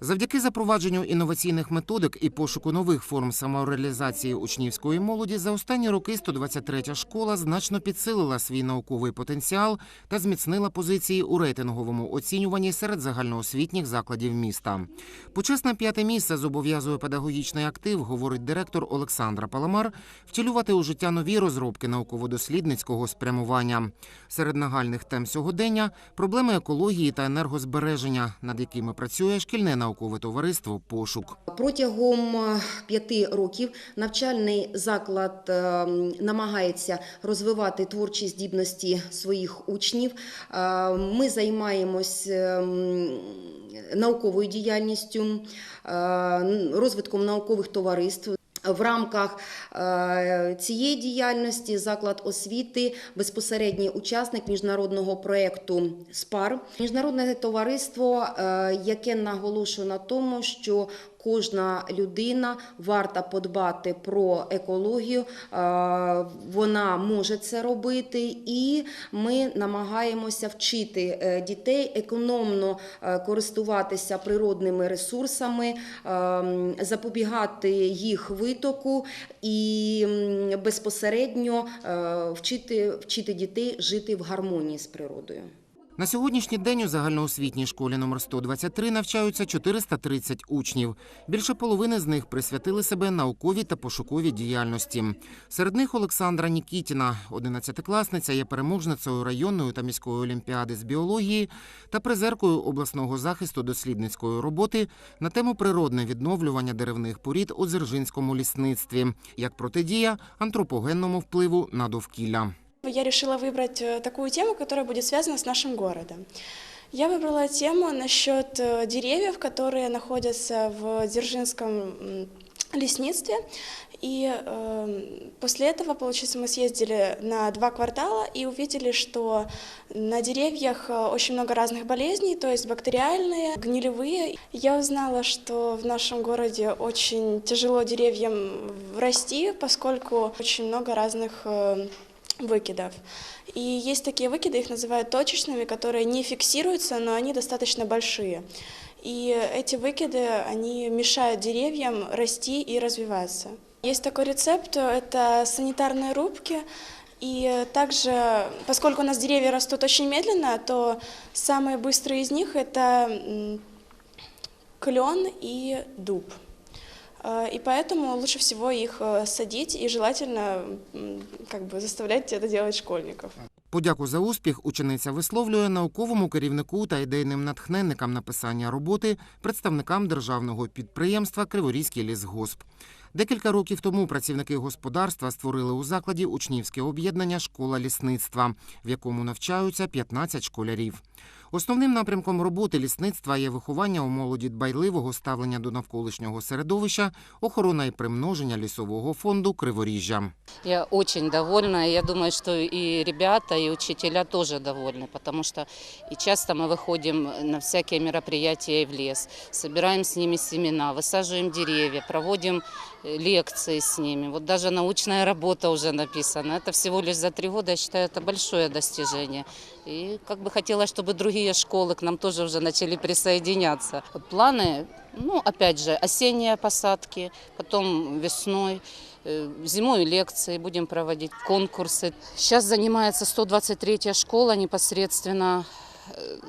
Завдяки запровадженню інноваційних методик і пошуку нових форм самореалізації учнівської молоді за останні роки 123-я школа значно підсилила свій науковий потенціал та зміцнила позиції у рейтинговому оцінюванні серед загальноосвітніх закладів міста. Почесне п'яте місце зобов'язує педагогічний актив, говорить директор Олександра Паламар, втілювати у життя нові розробки науково-дослідницького спрямування. Серед нагальних тем сьогодення проблеми екології та енергозбереження, над якими працює шкільне наукове товариство Пошук. Протягом е, п'яти років навчальний заклад е, намагається розвивати творчі здібності своїх учнів. Е, Ми займаємось науковою діяльністю, розвитком наукових товариств. В рамках е, цієї діяльності заклад освіти безпосередній учасник міжнародного проєкту СПАР. Міжнародне товариство, е, яке наголошує на тому, що кожна людина варта подбати про екологію, е, вона може це робити, і ми намагаємося вчити е, дітей економно е, користуватися природними ресурсами, запобігати їх витоку і безпосередньо вчити, вчити дітей жити в гармонії з природою. На сьогоднішній день у загальноосвітній школі номер 123 навчаються 430 учнів. Більше половини з них присвятили себе науковій та пошуковій діяльності. Серед них Олександра Нікітіна, 11-класниця, є переможницею районної та міської олімпіади з біології та призеркою обласного захисту дослідницької роботи на тему природне відновлювання деревних порід у дзержинському лісництві як протидія антропогенному впливу на довкілля. Я решила выбрать э, такую тему, которая будет связана с нашим городом. Я выбрала тему насчет э, деревьев, которые находятся в Дзержинском лесництве. И э, после этого, получается, мы съездили на два квартала и увидели, что на деревьях э, очень много разных болезней, то есть бактериальные, гнилевые. Я узнала, что в нашем городе очень тяжело деревьям расти, поскольку очень много разных э, выкидов. И есть такие выкиды, их называют точечными, которые не фиксируются, но они достаточно большие. И эти выкиды, они мешают деревьям расти и развиваться. Есть такой рецепт, это санитарные рубки. И также, поскольку у нас деревья растут очень медленно, то самые быстрые из них это клен и дуб. Э, И поэтому лучше всего их э, садить и желательно м, как бы заставлять это делать школьников. Подяку за успіх учениця висловлює науковому керівнику та ідейним натхненникам написання роботи представникам державного підприємства Криворізький лісгосп. Декілька років тому працівники господарства створили у закладі учнівське об'єднання Школа лісництва, в якому навчаються 15 школярів. Основним напрямком роботи лісництва є виховання у молоді дбайливого ставлення до навколишнього середовища, охорона і примноження лісового фонду Криворіжжя. Я очень довольна. и Я думаю, что и ребята, и учителя тоже довольны, потому что и часто мы выходим на всякие мероприятия и в лес, собираем с ними семена, высаживаем деревья, проводим э, лекции с ними. Вот даже научная работа уже написана. Это всего лишь за три года, я считаю, это большое достижение. И как бы хотелось, чтобы другие школы к нам тоже уже начали присоединяться. Планы, ну, опять же, осенние посадки, потом весной. Э, Зимой лекции будем проводить, конкурсы. Сейчас занимается 123-я школа непосредственно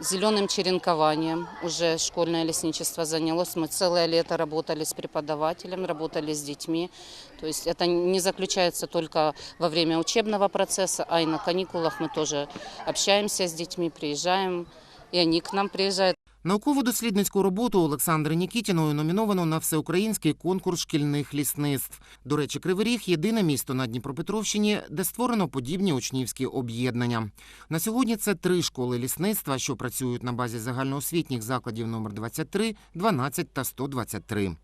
зеленым черенкованием. Уже школьное лесничество занялось. Мы целое лето работали с преподавателем, работали с детьми. То есть это не заключается только во время учебного процесса, а и на каникулах мы тоже общаемся с детьми, приезжаем, и они к нам приезжают. Науково-дослідницьку роботу Олександри Нікітіною номіновано на всеукраїнський конкурс шкільних лісництв. До речі, Кривий Ріг – єдине місто на Дніпропетровщині, де створено подібні учнівські об'єднання. На сьогодні це три школи лісництва, що працюють на базі загальноосвітніх закладів номер 23, 12 та 123.